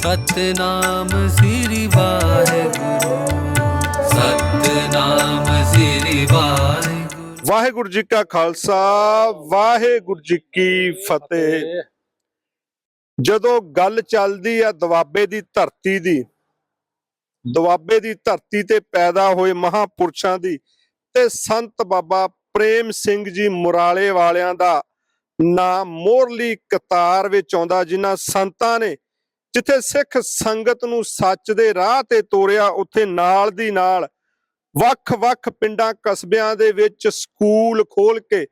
ਸਤਨਾਮ ਸ੍ਰੀ ਵਾਹਿਗੁਰੂ। ਸਤਨਾਮ ਸ੍ਰੀ ਵਾਹਿਗੁਰੂ। ਵਾਹਿਗੁਰੂ ਜੀ ਕਾ ਖਾਲਸਾ, ਵਾਹਿਗੁਰੂ ਜੀ ਕੀ ਫਤਿਹ। ਜਦੋਂ ਗੱਲ ਚੱਲਦੀ ਆ ਦੁਆਬੇ ਦੀ ਧਰਤੀ ਦੀ, ਦੁਆਬੇ ਦੀ ਧਰਤੀ ਤੇ ਪੈਦਾ ਹੋਏ ਮਹਾਪੁਰਸ਼ਾਂ ਦੀ, ਤੇ ਸੰਤ ਬਾਬਾ ਪ੍ਰੇਮ ਸਿੰਘ ਜੀ ਮੁਰਾਲੇ ਵਾਲਿਆਂ ਦਾ ਨਾਮ ਮੋਰਲੀ ਕਤਾਰ ਵਿੱਚ ਆਉਂਦਾ, ਜਿਨ੍ਹਾਂ ਸੰਤਾਂ ਨੇ ਜਿੱਥੇ ਸਿੱਖ ਸੰਗਤ ਨੂੰ ਸੱਚ ਦੇ ਰਾਹ ਤੇ ਤੋਰਿਆ, ਉੱਥੇ ਨਾਲ ਦੀ ਨਾਲ ਵੱਖ-ਵੱਖ ਪਿੰਡਾਂ, ਕਸਬਿਆਂ ਦੇ ਵਿੱਚ ਸਕੂਲ ਖੋਲ ਕੇ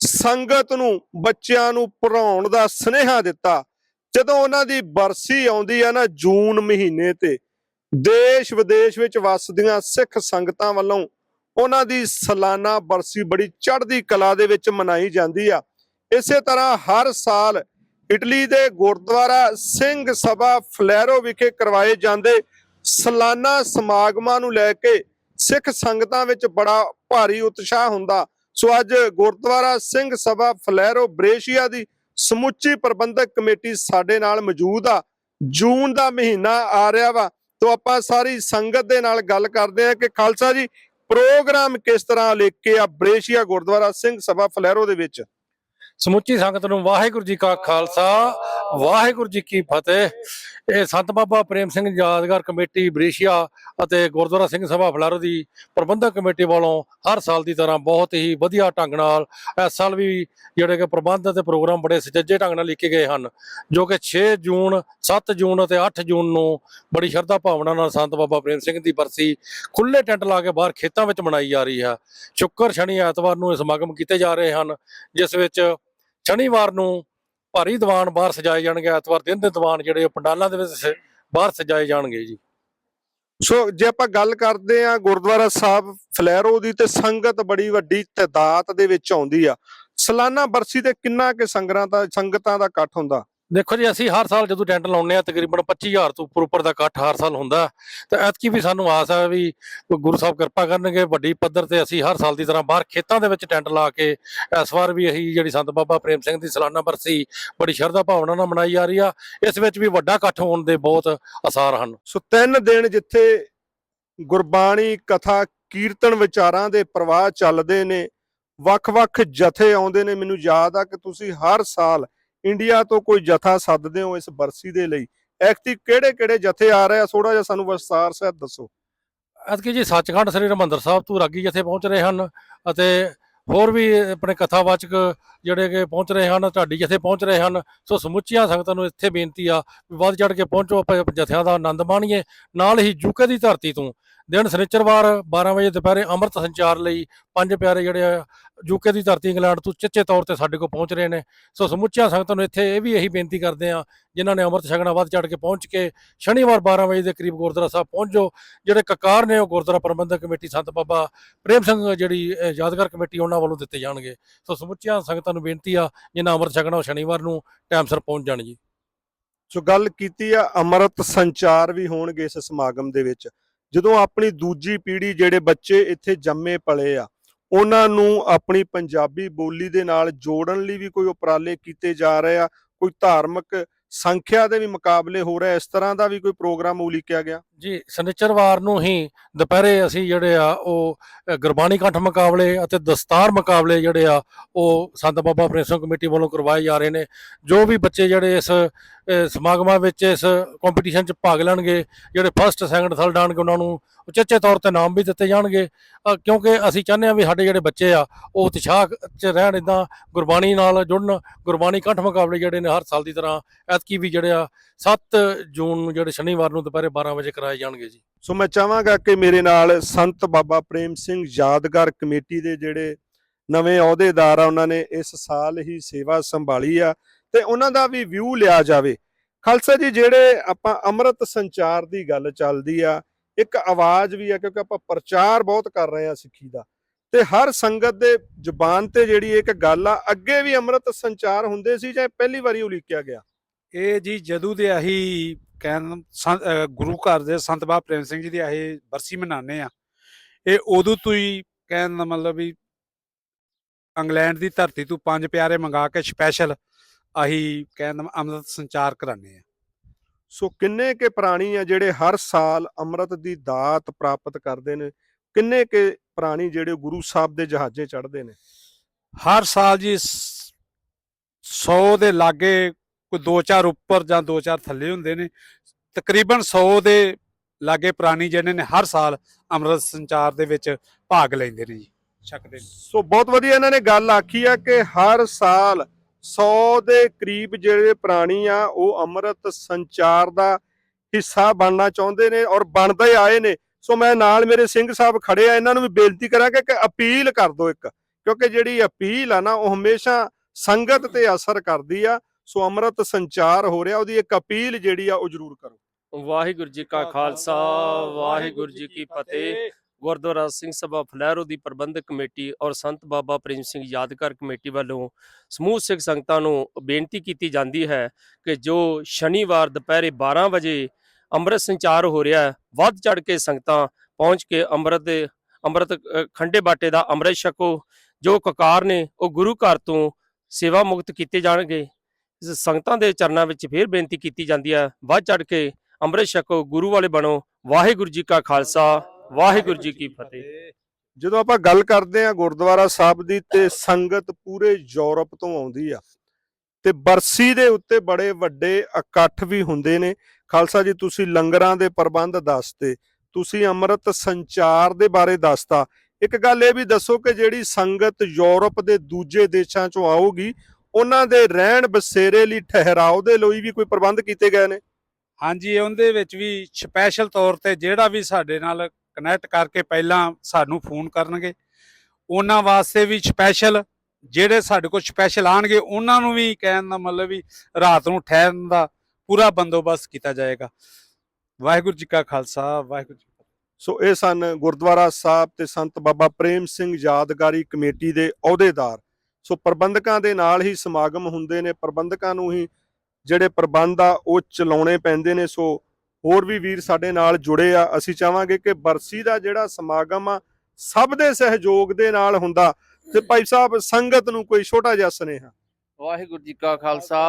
ਸੰਗਤ ਨੂੰ, ਬੱਚਿਆਂ ਨੂੰ ਪੜਾਉਣ ਦਾ ਸੁਨੇਹਾ ਦਿੱਤਾ। ਜਦੋਂ ਉਹਨਾਂ ਦੀ ਬਰਸੀ ਆਉਂਦੀ ਆ ਨਾ ਜੂਨ ਮਹੀਨੇ ਤੇ ਦੇਸ਼ ਵਿਦੇਸ਼ ਵਿੱਚ ਵਸਦੀਆਂ ਸਿੱਖ ਸੰਗਤਾਂ ਵੱਲੋਂ ਉਹਨਾਂ ਦੀ ਸਾਲਾਨਾ ਬਰਸੀ ਬੜੀ ਚੜ੍ਹਦੀ ਕਲਾ ਦੇ ਵਿੱਚ ਮਨਾਈ ਜਾਂਦੀ ਆ। ਇਸੇ ਤਰ੍ਹਾਂ ਹਰ ਸਾਲ ਇਟਲੀ ਦੇ ਗੁਰਦੁਆਰਾ ਸਿੰਘ ਸਭਾ ਫਲੈਰੋ ਵਿਖੇ ਕਰਵਾਏ ਜਾਂਦੇ ਸਾਲਾਨਾ ਸਮਾਗਮਾਂ ਨੂੰ ਲੈ ਕੇ ਸਿੱਖ ਸੰਗਤਾਂ ਵਿੱਚ ਬੜਾ ਭਾਰੀ ਉਤਸ਼ਾਹ ਹੁੰਦਾ। ਸੋ ਅੱਜ ਗੁਰਦੁਆਰਾ ਸਿੰਘ ਸਭਾ ਫਲੈਰੋ ਬ੍ਰੇਸ਼ੀਆ ਦੀ ਸਮੁੱਚੀ ਪ੍ਰਬੰਧਕ ਕਮੇਟੀ ਸਾਡੇ ਨਾਲ ਮੌਜੂਦ ਆ। ਜੂਨ ਦਾ ਮਹੀਨਾ ਆ ਰਿਹਾ ਵਾ। ਤੋਂ ਆਪਾਂ ਸਾਰੀ ਸੰਗਤ ਦੇ ਨਾਲ ਗੱਲ ਕਰਦੇ ਆ ਕਿ ਖਾਲਸਾ ਜੀ, ਪ੍ਰੋਗਰਾਮ ਕਿਸ ਤਰ੍ਹਾਂ ਲੈ ਕੇ ਆ ਬ੍ਰੇਸ਼ੀਆ ਗੁਰਦੁਆਰਾ ਸਿੰਘ ਸਭਾ ਫਲੈਰੋ ਦੇ ਵਿੱਚ? ਸਮੁੱਚੀ ਸੰਗਤ ਨੂੰ ਵਾਹਿਗੁਰੂ ਜੀ ਕਾ ਖਾਲਸਾ, ਵਾਹਿਗੁਰੂ ਜੀ ਕੀ ਫਤਿਹ। ਇਹ ਸੰਤ ਬਾਬਾ ਪ੍ਰੇਮ ਸਿੰਘ ਯਾਦਗਾਰ ਕਮੇਟੀ ਬ੍ਰੇਸ਼ੀਆ ਅਤੇ ਗੁਰਦੁਆਰਾ ਸਿੰਘ ਸਭਾ ਫਲਾਰੋ ਦੀ ਪ੍ਰਬੰਧਕ ਕਮੇਟੀ ਵੱਲੋਂ ਹਰ ਸਾਲ ਦੀ ਤਰ੍ਹਾਂ ਬਹੁਤ ਹੀ ਵਧੀਆ ਢੰਗ ਨਾਲ ਇਸ ਸਾਲ ਵੀ ਜਿਹੜੇ ਕਿ ਪ੍ਰਬੰਧ ਅਤੇ ਪ੍ਰੋਗਰਾਮ ਬੜੇ ਸੁਚੱਜੇ ਢੰਗ ਨਾਲ ਲਿਖੇ ਗਏ ਹਨ, ਜੋ ਕਿ 6 ਜੂਨ 7 ਜੂਨ ਅਤੇ 8 ਜੂਨ ਨੂੰ ਬੜੀ ਸ਼ਰਧਾ ਭਾਵਨਾ ਨਾਲ ਸੰਤ ਬਾਬਾ ਪ੍ਰੇਮ ਸਿੰਘ ਦੀ ਬਰਸੀ ਖੁੱਲੇ ਟੈਂਟ ਲਾ ਕੇ ਬਾਹਰ ਖੇਤਾਂ ਵਿੱਚ ਮਨਾਈ ਜਾ ਰਹੀ ਹੈ। ਸ਼ੁੱਕਰ ਸ਼ਨੀ ਐਤਵਾਰ ਨੂੰ ਇਹ ਸਮਾਗਮ ਕੀਤੇ ਜਾ ਰਹੇ ਹਨ, ਜਿਸ ਵਿੱਚ ਸ਼ਨੀਵਾਰ ਨੂੰ ਭਾਰੀ ਦੀਵਾਨ ਬਾਹਰ ਸਜਾਏ ਜਾਣਗੇ, ਐਤਵਾਰ ਦਿਨ ਦੇ ਦੀਵਾਨ ਜਿਹੜੇ ਉਹ ਪੰਡਾਲਾਂ ਦੇ ਵਿੱਚ ਸ- ਬਾਹਰ ਸਜਾਏ ਜਾਣਗੇ ਜੀ। ਸੋ ਜੇ ਆਪਾਂ ਗੱਲ ਕਰਦੇ ਆ ਗੁਰਦੁਆਰਾ ਸਾਹਿਬ ਫਲੈਰੋ ਦੀ ਤੇ ਸੰਗਤ ਬੜੀ ਵੱਡੀ ਤਦਾਦ ਦੇ ਵਿੱਚ ਆਉਂਦੀ ਆ। ਸਾਲਾਨਾ ਬਰਸੀ ਤੇ ਕਿੰਨਾ ਕਿ ਸੰਗਰਾਂ ਦਾ, ਸੰਗਤਾਂ ਦਾ ਇਕੱਠ ਹੁੰਦਾ? ਦੇਖੋ ਜੀ, ਅਸੀਂ ਹਰ ਸਾਲ ਜਦੋਂ ਟੈਂਟ ਲਾਉਂਦੇ ਆ ਤਕਰੀਬਨ 25000 ਤੋਂ ਉੱਪਰ ਉੱਪਰ ਦਾ ਇਕੱਠ ਹਰ ਸਾਲ ਹੁੰਦਾ ਤਾਂ ਐਤਕੀ ਵੀ ਸਾਨੂੰ ਆਸ ਹੈ ਵੀ ਗੁਰੂ ਸਾਹਿਬ ਕਿਰਪਾ ਕਰਨਗੇ, ਵੱਡੀ ਪੱਧਰ ਤੇ ਅਸੀਂ ਹਰ ਸਾਲ ਦੀ ਤਰ੍ਹਾਂ ਬਾਹਰ ਖੇਤਾਂ ਦੇ ਵਿੱਚ ਟੈਂਟ ਲਾ ਕੇ ਇਸ ਵਾਰ ਵੀ ਅਸੀਂ ਜਿਹੜੀ ਸੰਤ ਬਾਬਾ ਪ੍ਰੇਮ ਸਿੰਘ ਦੀ ਸਾਲਾਨਾ ਬਰਸੀ ਬੜੀ ਸ਼ਰਧਾ ਭਾਵਨਾ ਨਾਲ ਮਨਾਈ ਜਾ ਰਹੀ ਆ। ਇਸ ਵਿੱਚ ਵੀ ਵੱਡਾ ਇਕੱਠ ਹੋਣ ਦੇ ਬਹੁਤ ਆਸਾਰ ਹਨ। ਸੋ ਤਿੰਨ ਦਿਨ ਜਿੱਥੇ ਗੁਰਬਾਣੀ ਕਥਾ ਕੀਰਤਨ ਵਿਚਾਰਾਂ ਦੇ ਪ੍ਰਵਾਹ ਚੱਲਦੇ ਨੇ, ਵੱਖ-ਵੱਖ ਜਥੇ ਆਉਂਦੇ ਨੇ, ਮੈਨੂੰ ਯਾਦ ਆ ਕਿ ਤੁਸੀਂ ਹਰ ਸਾਲ ਇੰਡੀਆ ਤੋਂ ਕੋਈ ਜਥਾ ਸੱਦਦੇ ਹੋ ਇਸ ਬਰਸੀ ਦੇ ਲਈ? ਐਕਟੀ ਕਿਹੜੇ-ਕਿਹੜੇ ਜਥੇ ਆ ਰਹੇ ਆ? ਥੋੜਾ ਜਿਹਾ ਸਾਨੂੰ ਵਿਸਤਾਰ ਸਹਿਤ ਦੱਸੋ। ਐਤਕੀ ਜੀ ਸੱਚਖੰਡ ਸ੍ਰੀ ਹਰਿਮੰਦਰ ਸਾਹਿਬ ਤੋਂ ਰਾਗੀ ਜਥੇ ਪਹੁੰਚ ਰਹੇ ਹਨ ਅਤੇ ਹੋਰ ਵੀ ਆਪਣੇ ਕਥਾਵਾਚਕ ਜਿਹੜੇ ਕਿ ਪਹੁੰਚ ਰਹੇ ਹਨ, ਢਾਡੀ ਜਥੇ ਪਹੁੰਚ ਰਹੇ ਹਨ। ਸੋ ਸਮੁੱਚੀਆਂ ਸੰਗਤਾਂ ਨੂੰ ਇੱਥੇ ਬੇਨਤੀ ਆ ਵੀ ਵੱਧ ਚੜ ਕੇ ਪਹੁੰਚੋ, ਆਪਾਂ ਜਥਿਆਂ ਦਾ ਆਨੰਦ ਮਾਣੀਏ। ਨਾਲ ਹੀ ਯੂਕੇ ਦੀ ਧਰਤੀ ਤੋਂ ਦਿਨ ਸਨਿਚਰਵਾਰ 12 ਵਜੇ ਦੁਪਹਿਰੇ ਅੰਮ੍ਰਿਤ ਸੰਚਾਰ ਲਈ ਪੰਜ ਪਿਆਰੇ ਜਿਹੜੇ ਆ ਯੂਕੇ ਦੀ ਧਰਤੀ ਇੰਗਲੈਂਡ ਤੋਂ ਚਿੱਚੇ ਤੌਰ ਤੇ ਸਾਡੇ ਕੋਲ ਪਹੁੰਚ ਰਹੇ ਨੇ। ਸੋ ਸਮੁੱਚੀਆਂ ਸੰਗਤਾਂ ਨੂੰ ਇੱਥੇ ਇਹ ਵੀ ਇਹੀ ਬੇਨਤੀ ਕਰਦੇ ਆ ਜਿਨ੍ਹਾਂ ਨੇ ਅੰਮ੍ਰਿਤ ਛਕਣਾ ਵੱਧ ਚੜ ਕੇ ਪਹੁੰਚ ਕੇ ਸ਼ਨੀਵਾਰ 12 ਵਜੇ ਦੇ ਕਰੀਬ ਗੁਰਦੁਆਰਾ ਸਾਹਿਬ ਪਹੁੰਚੋ, ਜਿਹੜੇ ਕਕਾਰ ਨੇ ਉਹ ਗੁਰਦੁਆਰਾ ਪ੍ਰਬੰਧਕ ਕਮੇਟੀ ਸੰਤ ਬਾਬਾ ਪ੍ਰੇਮ ਸਿੰਘ ਜਿਹੜੀ ਯਾਦਗਾਰ ਕਮੇਟੀ ਉਹਨਾਂ ਵੱਲੋਂ ਦਿੱਤੇ ਜਾਣਗੇ। ਸੋ ਸਮੁੱਚੀਆਂ ਸੰਗਤਾਂ ਨੂੰ ਬੇਨਤੀ ਆ, ਜਿਨ੍ਹਾਂ ਅੰਮ੍ਰਿਤ ਛਕਣਾ ਉਹ ਸ਼ਨੀਵਾਰ ਨੂੰ ਟਾਈਮ ਸਿਰ ਪਹੁੰਚ ਜਾਣ ਜੀ। ਸੋ ਗੱਲ ਕੀਤੀ ਆ, ਅੰਮ੍ਰਿਤ ਸੰਚਾਰ ਵੀ ਹੋਣਗੇ ਇਸ ਸਮਾਗਮ ਦੇ ਵਿੱਚ। ਜਦੋਂ ਆਪਣੀ ਦੂਜੀ ਪੀੜ੍ਹੀ ਜਿਹੜੇ ਬੱਚੇ ਇੱਥੇ ਜੰਮੇ ਪਲੇ ਆ, ਉਹਨਾਂ ਨੂੰ ਆਪਣੀ ਪੰਜਾਬੀ ਬੋਲੀ ਦੇ ਨਾਲ ਜੋੜਨ ਲਈ ਵੀ ਕੋਈ ਉਪਰਾਲੇ ਕੀਤੇ ਜਾ ਰਹੇ ਆ, ਕੋਈ ਧਾਰਮਿਕ ਸੰਖਿਆ ਦੇ ਵੀ ਮੁਕਾਬਲੇ ਹੋ ਰਹੇ ਇਸ ਤਰ੍ਹਾਂ ਦਾ ਵੀ ਕੋਈ ਪ੍ਰੋਗਰਾਮ ਉਲੀਕਿਆ ਗਿਆ? ਜੀ ਸ਼ਨੀਚਰਵਾਰ ਨੂੰ ਹੀ ਦੁਪਹਿਰੇ ਅਸੀਂ ਜਿਹੜੇ ਆ, ਉਹ ਗੁਰਬਾਣੀ ਕੰਠ ਮੁਕਾਬਲੇ ਅਤੇ ਦਸਤਾਰ ਮੁਕਾਬਲੇ ਜਿਹੜੇ ਆ, ਉਹ ਸੰਤ ਬਾਬਾ ਪ੍ਰੇਮ ਸਿੰਘ ਕਮੇਟੀ ਵੱਲੋਂ ਕਰਵਾਏ ਜਾ ਰਹੇ ਨੇ। ਜੋ ਵੀ ਬੱਚੇ ਜਿਹੜੇ ਇਸ ਸਮਾਗਮਾਂ ਵਿੱਚ ਇਸ ਕੰਪੀਟੀਸ਼ਨ 'ਚ ਭਾਗ ਲੈਣਗੇ, ਜਿਹੜੇ ਫਸਟ ਸੈਕੰਡ ਥਰਡ ਆਣਗੇ ਉਹਨਾਂ ਨੂੰ ਉਚੇਚੇ ਤੌਰ ਤੇ ਨਾਮ ਵੀ ਦਿੱਤੇ ਜਾਣਗੇ। ਕਿਉਂਕਿ ਅਸੀਂ ਚਾਹੁੰਦੇ ਹਾਂ ਵੀ ਸਾਡੇ ਜਿਹੜੇ ਬੱਚੇ ਆ, ਉਹ ਉਤਸ਼ਾਹ 'ਚ ਰਹਿਣ ਇਦਾਂ ਗੁਰਬਾਣੀ ਨਾਲ ਜੁੜਨ। ਗੁਰਬਾਣੀ ਕੰਠ ਮੁਕਾਬਲੇ ਜਿਹੜੇ ਨੇ ਹਰ ਸਾਲ ਦੀ ਤਰ੍ਹਾਂ, ਐਤਕੀ ਵੀ ਜਿਹੜੇ ਆ 7 ਜੂਨ ਨੂੰ ਜਿਹੜੇ ਸ਼ਨੀਵਾਰ ਨੂੰ ਦੁਪਹਿਰੇ 12 ਵਜੇ ਕਰਾਏ ਜਾਣਗੇ ਜੀ। ਸੋ ਮੈਂ ਚਾਹਾਂਗਾ ਕਿ ਮੇਰੇ ਨਾਲ ਸੰਤ ਬਾਬਾ ਪ੍ਰੇਮ ਸਿੰਘ ਯਾਦਗਾਰ ਕਮੇਟੀ ਦੇ ਜਿਹੜੇ ਨਵੇਂ ਅਹੁਦੇਦਾਰ ਆ ਉਹਨਾਂ ਨੇ ਇਸ ਸਾਲ ਹੀ ਸੇਵਾ ਸੰਭਾਲੀ ਆ ਤੇ ਉਹਨਾਂ ਦਾ ਵੀ ਵਿਊ ਲਿਆ ਜਾਵੇ। ਖਾਲਸਾ ਜੀ ਜਿਹੜੇ ਆਪਾਂ ਅੰਮ੍ਰਿਤ ਸੰਚਾਰ ਦੀ ਗੱਲ ਚੱਲਦੀ ਆ ਇੱਕ ਆਵਾਜ਼ ਵੀ ਆ ਕਿਉਂਕਿ ਆਪਾਂ ਪ੍ਰਚਾਰ ਬਹੁਤ ਕਰ ਰਹੇ ਆ ਸਿੱਖੀ ਦਾ ਤੇ ਹਰ ਸੰਗਤ ਦੇ ਜ਼ੁਬਾਨ ਤੇ ਜਿਹੜੀ ਇੱਕ ਗੱਲ ਆ ਅੱਗੇ ਵੀ ਅੰਮ੍ਰਿਤ ਸੰਚਾਰ ਹੁੰਦੇ ਸੀ ਜਾਂ ਪਹਿਲੀ ਵਾਰੀ ਉਲੀਕਿਆ ਗਿਆ? ਇਹ ਜੀ ਜਦੋਂ ਦੇ ਆਹੀ ਕਹਿਣ ਗੁਰੂ ਘਰ ਦੇ ਸੰਤ ਬਾਬਾ ਪ੍ਰੇਮ ਸਿੰਘ ਜੀ ਦੀ ਆਹੀ ਬਰਸੀ ਮਨਾਉਂਦੇ ਆ ਇਹ ਉਦੋਂ ਤੋਂ ਹੀ ਕਹਿਣ ਦਾ ਮਤਲਬ ਵੀ ਇੰਗਲੈਂਡ ਦੀ ਧਰਤੀ ਤੋਂ ਪੰਜ ਪਿਆਰੇ ਮੰਗਾ ਕੇ ਸਪੈਸ਼ਲ ਆਹੀ ਕਹਿਣ ਦਾ ਅੰਮ੍ਰਿਤ ਸੰਚਾਰ ਕਰਾਉਂਦੇ ਆ ਸੋ ਕਿੰਨੇ ਕੇ ਪ੍ਰਾਣੀ ਆ ਜਿਹੜੇ ਹਰ ਸਾਲ ਅੰਮ੍ਰਿਤ ਦੀ ਦਾਤ ਪ੍ਰਾਪਤ ਕਰਦੇ ਨੇ? ਕਿੰਨੇ ਕੇ ਪ੍ਰਾਣੀ ਜਿਹੜੇ ਗੁਰੂ ਸਾਹਿਬ ਦੇ ਜਹਾਜ਼ੇ ਚੜ੍ਹਦੇ ਨੇ? ਹਰ ਸਾਲ ਜੀ 100 ਦੇ ਲਾਗੇ ਕੋਈ 2-4 ਉੱਪਰ ਜਾਂ 2-4 ਥੱਲੇ ਹੁੰਦੇ ਨੇ। ਤਕਰੀਬਨ 100 ਦੇ ਲਾਗੇ ਪ੍ਰਾਣੀ ਜਿਹੜੇ ਨੇ ਹਰ ਸਾਲ ਅੰਮ੍ਰਿਤ ਸੰਚਾਰ ਦੇ ਵਿੱਚ ਭਾਗ ਲੈਂਦੇ ਨੇ ਜੀ ਛਕਦੇ ਨੇ। ਸੋ ਬਹੁਤ ਵਧੀਆ ਇਹਨਾਂ ਨੇ ਗੱਲ ਆਖੀ ਆ ਕਿ ਹਰ ਸਾਲ 100 ਦੇ ਕਰੀਬ ਜਿਹੜੇ ਪ੍ਰਾਣੀ ਆ, ਉਹ ਅੰਮ੍ਰਿਤ ਸੰਚਾਰ ਦਾ ਹਿੱਸਾ ਬਣਨਾ ਚਾਹੁੰਦੇ ਨੇ ਔਰ ਬਣਦੇ ਆਏ ਨੇ। ਸੋ ਮੈਂ ਨਾਲ ਮੇਰੇ ਸਿੰਘ ਸਾਹਿਬ ਖੜੇ ਆ, ਇਹਨਾਂ ਨੂੰ ਵੀ ਬੇਨਤੀ ਕਰਾਂਗਾ ਕਿ ਅਪੀਲ ਕਰ ਦਿਓ ਇੱਕ, ਕਿਉਂਕਿ ਜਿਹੜੀ ਅਪੀਲ ਆ ਨਾ, ਉਹ ਹਮੇਸ਼ਾ ਸੰਗਤ ਤੇ ਅਸਰ ਕਰਦੀ ਆ। ਸੋ ਅੰਮ੍ਰਿਤ ਸੰਚਾਰ ਹੋ ਰਿਹਾ ਉਹਦੀ ਇੱਕ ਅਪੀਲ ਜਿਹੜੀ ਆ ਉਹ ਜ਼ਰੂਰ ਕਰੋ। ਵਾਹਿਗੁਰੂ ਜੀ ਕਾ ਖਾਲਸਾ ਵਾਹਿਗੁਰੂ ਜੀ ਕੀ ਫਤਿਹ। ਗੁਰਦੁਆਰਾ ਸਿੰਘ ਸਭਾ ਫਲੈਰੋ ਦੀ ਪ੍ਰਬੰਧਕ ਕਮੇਟੀ ਔਰ ਸੰਤ ਬਾਬਾ ਪ੍ਰੇਮ ਸਿੰਘ ਯਾਦਗਾਰ ਕਮੇਟੀ ਵੱਲੋਂ ਸਮੂਹ ਸਿੱਖ ਸੰਗਤਾਂ ਨੂੰ ਬੇਨਤੀ ਕੀਤੀ ਜਾਂਦੀ ਹੈ ਕਿ ਜੋ ਸ਼ਨੀਵਾਰ ਦੁਪਹਿਰੇ 12 ਵਜੇ ਅੰਮ੍ਰਿਤ ਸੰਚਾਰ ਹੋ ਰਿਹਾ ਹੈ ਵੱਧ ਚੜ ਕੇ ਸੰਗਤਾਂ ਪਹੁੰਚ ਕੇ ਅੰਮ੍ਰਿਤ ਦੇ ਅੰਮ੍ਰਿਤ ਖੰਡੇ ਬਾਟੇ ਦਾ ਅੰਮ੍ਰਿਤ ਛਕੋ। ਜੋ ਕਕਾਰ ਨੇ ਉਹ ਗੁਰੂ ਘਰ ਤੋਂ ਸੇਵਾ ਮੁਕਤ ਕੀਤੇ ਜਾਣਗੇ। ਸੰਗਤਾਂ ਦੇ ਚਰਨਾਂ ਵਿੱਚ ਫੇਰ ਬੇਨਤੀ ਕੀਤੀ ਜਾਂਦੀ ਹੈ, ਵੱਧ ਚੜ ਕੇ ਅੰਮ੍ਰਿਤ ਛਕੋ ਗੁਰੂ ਵਾਲੇ ਬਣੋ, ਵਾਹਿਗੁਰੂ ਜੀ ਕਾ ਖਾਲਸਾ, ਵਾਹਿਗੁਰੂ ਜੀ ਕੀ ਫਤਿਹ। ਜਦੋਂ ਆਪਾਂ ਗੱਲ ਕਰਦੇ ਆ ਗੁਰਦੁਆਰਾ ਸਾਹਿਬ ਦੀ ਤੇ ਸੰਗਤ ਪੂਰੇ ਯੂਰਪ ਤੋਂ ਆਉਂਦੀ ਆ, ਤੇ ਬਰਸੀ ਦੇ ਉੱਤੇ ਬੜੇ ਵੱਡੇ ਇਕੱਠ ਵੀ ਹੁੰਦੇ ਨੇ। ਖਾਲਸਾ ਜੀ, ਤੁਸੀਂ ਲੰਗਰਾਂ ਦੇ ਪ੍ਰਬੰਧ ਦੱਸਦੇ ਤੁਸੀਂ ਅੰਮ੍ਰਿਤ ਸੰਚਾਰ ਦੇ ਬਾਰੇ ਦੱਸਤਾ। ਇੱਕ ਗੱਲ ਇਹ ਵੀ ਦੱਸੋ ਕਿ ਜਿਹੜੀ ਸੰਗਤ ਯੂਰਪ ਦੇ ਦੂਜੇ ਦੇਸ਼ਾਂ ਚੋਂ ਆਊਗੀ ਉਹਨਾਂ ਦੇ ਰਹਿਣ ਬਸੇਰੇ ਲਈ ਠਹਿਰਾਓ ਦੇ ਲਈ ਵੀ ਕੋਈ ਪ੍ਰਬੰਧ ਕੀਤੇ ਗਏ ਨੇ? ਹਾਂਜੀ ਉਹਦੇ ਵਿੱਚ ਵੀ ਸਪੈਸ਼ਲ ਤੌਰ ਤੇ ਜਿਹੜਾ ਵੀ ਸਾਡੇ ਨਾਲ ਕਨੈਕਟ ਕਰਕੇ ਪਹਿਲਾਂ ਸਾਨੂੰ ਫੋਨ ਕਰਨਗੇ। ਉਹਨਾਂ ਵਾਸਤੇ ਵੀ ਸਪੈਸ਼ਲ ਜਿਹੜੇ ਸਾਡੇ ਕੋਲ ਸਪੈਸ਼ਲ ਆਣਗੇ ਉਹਨਾਂ ਨੂੰ ਵੀ ਕਹਿਣ ਦਾ ਮਤਲਬ ਵੀ ਰਾਤ ਨੂੰ ਠਹਿਰਨ ਦਾ ਪੂਰਾ ਬੰਦੋਬਸਤ ਕੀਤਾ ਜਾਏਗਾ। ਵਾਹਿਗੁਰੂ ਜੀ ਕਾ ਖਾਲਸਾ ਵਾਹਿਗੁਰੂ ਜੀ ਸੋ ਇਹ ਸਨ ਗੁਰਦੁਆਰਾ ਸਾਹਿਬ ਤੇ ਸੰਤ ਬਾਬਾ ਪ੍ਰੇਮ ਸਿੰਘ ਯਾਦਗਾਰੀ ਕਮੇਟੀ ਦੇ ਅਹੁਦੇਦਾਰ। ਸੋ ਪ੍ਰਬੰਧਕਾਂ ਦੇ ਨਾਲ ਹੀ ਸਮਾਗਮ ਹੁੰਦੇ ਨੇ, ਪ੍ਰਬੰਧਕਾਂ ਨੂੰ ਹੀ ਜਿਹੜੇ ਪ੍ਰਬੰਧ ਆ ਉਹ ਚਲਾਉਣੇ ਪੈਂਦੇ ਨੇ। ਸੋ ਹੋਰ ਵੀ ਵੀਰ ਸਾਡੇ ਨਾਲ ਜੁੜੇ ਆ। ਅਸੀਂ ਚਾਹਾਂਗੇ ਕਿ ਬਰਸੀ ਦਾ ਜਿਹੜਾ ਸਮਾਗਮ ਆ, ਸਭ ਦੇ ਸਹਿਯੋਗ ਦੇ ਨਾਲ ਹੁੰਦਾ। ਤੇ ਭਾਈ ਸਾਹਿਬ, ਸੰਗਤ ਨੂੰ ਕੋਈ ਛੋਟਾ ਜਿਹਾ ਸੁਨੇਹਾ? ਵਾਹਿਗੁਰੂ ਜੀ ਕਾ ਖਾਲਸਾ,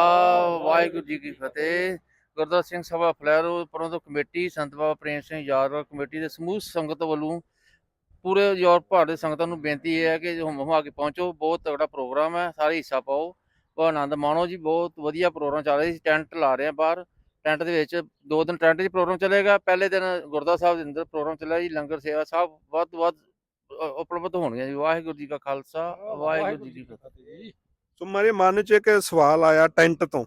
ਵਾਹਿਗੁਰੂ ਜੀ ਕੀ ਫਤਿਹ। ਗੁਰਦਾਸ ਸਿੰਘ ਸਭਾ ਫਲੈਰੋ, ਪ੍ਰਬੰਧਕ ਕਮੇਟੀ, ਸੰਤ ਬਾਬਾ ਪ੍ਰੇਮ ਸਿੰਘ ਯਾਦਗਾਰ ਕਮੇਟੀ ਦੇ ਸਮੂਹ ਸੰਗਤ ਵੱਲੋਂ ਪੂਰੇ ਯੂਰਪ ਭਾਰਤ ਦੇ ਸੰਗਤਾਂ ਨੂੰ ਬੇਨਤੀ ਇਹ ਹੈ ਕਿ ਹੁਮ ਆ ਕੇ ਪਹੁੰਚੋ ਬਹੁਤ ਤਗੜਾ ਪ੍ਰੋਗਰਾਮ ਹੈ ਸਾਰੇ ਹਿੱਸਾ ਪਾਓ। ਬਹੁਤ ਆਨੰਦ ਮਾਣੋ ਜੀ ਬਹੁਤ ਵਧੀਆ ਪ੍ਰੋਗਰਾਮ ਚੱਲ ਰਿਹਾ ਸੀ ਟੈਂਟ ਲਾ ਰਹੇ ਆ ਬਾਹਰ। ਟੈਂਟ ਦੇ ਵਿੱਚ ਦੋ ਦਿਨ ਟੈਂਟ 'ਚ ਪ੍ਰੋਗਰਾਮ ਚੱਲੇਗਾ ਪਹਿਲੇ ਦਿਨ ਗੁਰਦੁਆਰਾ ਸਾਹਿਬ ਦੇ ਅੰਦਰ ਪ੍ਰੋਗਰਾਮ ਚੱਲਿਆ ਜੀ ਲੰਗਰ ਸੇਵਾ ਸਭ ਵੱਧ ਤੋਂ ਵੱਧ ਉਪਲਬਧ ਹੋਣਗੀਆਂ ਜੀ। ਵਾਹਿਗੁਰੂ ਜੀ ਕਾ ਖਾਲਸਾ ਵਾਹਿਗੁਰੂ ਜੀ ਕੀ ਫਤਿਹ। ਸੋ ਮੇਰੇ ਮਨ 'ਚ ਇੱਕ ਸਵਾਲ ਆਇਆ ਟੈਂਟ ਤੋਂ।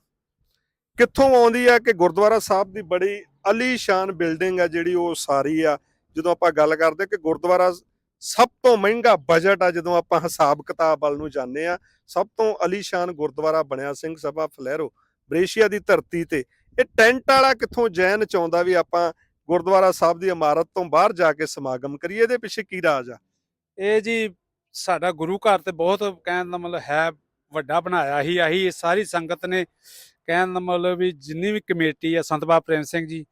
ਕਿੱਥੋਂ ਆਉਂਦੀ ਆ ਕਿ ਗੁਰਦੁਆਰਾ ਸਾਹਿਬ ਦੀ ਬੜੀ ਅਲੀਸ਼ਾਨ ਬਿਲਡਿੰਗ ਆ ਜਿਹੜੀ ਉਹ ਸਾਰੀ ਆ ਜਦੋਂ ਆਪਾਂ ਗੱਲ ਕਰਦੇ ਕਿ ਗੁਰਦੁਆਰਾ ਸਭ ਤੋਂ ਮਹਿੰਗਾ ਬਜਟ ਆ, ਜਦੋਂ ਆਪਾਂ ਹਿਸਾਬ ਕਿਤਾਬ ਵੱਲ ਨੂੰ ਜਾਂਦੇ ਆ ਸਭ ਤੋਂ ਅਲੀਸ਼ਾਨ ਗੁਰਦੁਆਰਾ ਬਣਿਆ ਸਿੰਘ ਸਭਾ ਫਲੈਰੋ, ਬ੍ਰੇਸ਼ੀਆ ਦੀ ਧਰਤੀ ਤੇ। ਇਹ ਟੈਂਟ ਵਾਲਾ ਕਿੱਥੋਂ ਜੈਨ ਚਾਹੁੰਦਾ ਵੀ ਆਪਾਂ ਗੁਰਦੁਆਰਾ ਸਾਹਿਬ ਦੀ ਇਮਾਰਤ ਤੋਂ ਬਾਹਰ ਜਾ ਕੇ ਸਮਾਗਮ ਕਰੀਏ, ਇਹਦੇ ਪਿੱਛੇ ਕੀ ਰਾਜ ਆ? ਇਹ ਜੀ ਸਾਡਾ ਗੁਰੂ ਘਰ ਤੇ ਬਹੁਤ ਕਹਿਣ ਦਾ ਮਤਲਬ ਹੈ, ਵੱਡਾ ਬਣਾਇਆ ਹੀ, ਆਹੀ ਇਹ ਸਾਰੀ ਸੰਗਤ ਨੇ ਕਹਿਣ ਦਾ ਮਤਲਬ ਵੀ ਜਿੰਨੀ ਵੀ ਕਮੇਟੀ ਆ, ਸੰਤ ਬਾਬਾ ਪ੍ਰੇਮ ਸਿੰਘ ਜੀ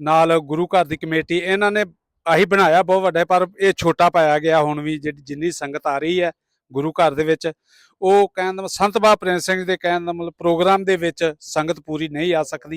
ਨਾਲ ਗੁਰੂ ਘਰ ਦੀ ਕਮੇਟੀ, ਇਹਨਾਂ ਨੇ ਆਹੀ ਬਣਾਇਆ ਬਹੁਤ ਵੱਡਾ, ਪਰ ਇਹ ਛੋਟਾ ਪਾਇਆ ਗਿਆ ਹੁਣ ਵੀ ਜਿਹੜੀ ਜਿੰਨੀ ਸੰਗਤ ਆ ਰਹੀ ਹੈ ਗੁਰੂ ਘਰ ਦੇ ਵਿੱਚ। ਉਹ ਕਹਿਣ ਦਾ ਸੰਤ ਬਾਬਾ ਪ੍ਰੇਮ ਸਿੰਘ ਦੇ ਕਹਿਣ ਦਾ ਮਤਲਬ, ਪ੍ਰੋਗਰਾਮ ਦੇ ਵਿੱਚ ਸੰਗਤ ਪੂਰੀ ਨਹੀਂ ਆ ਸਕਦੀ।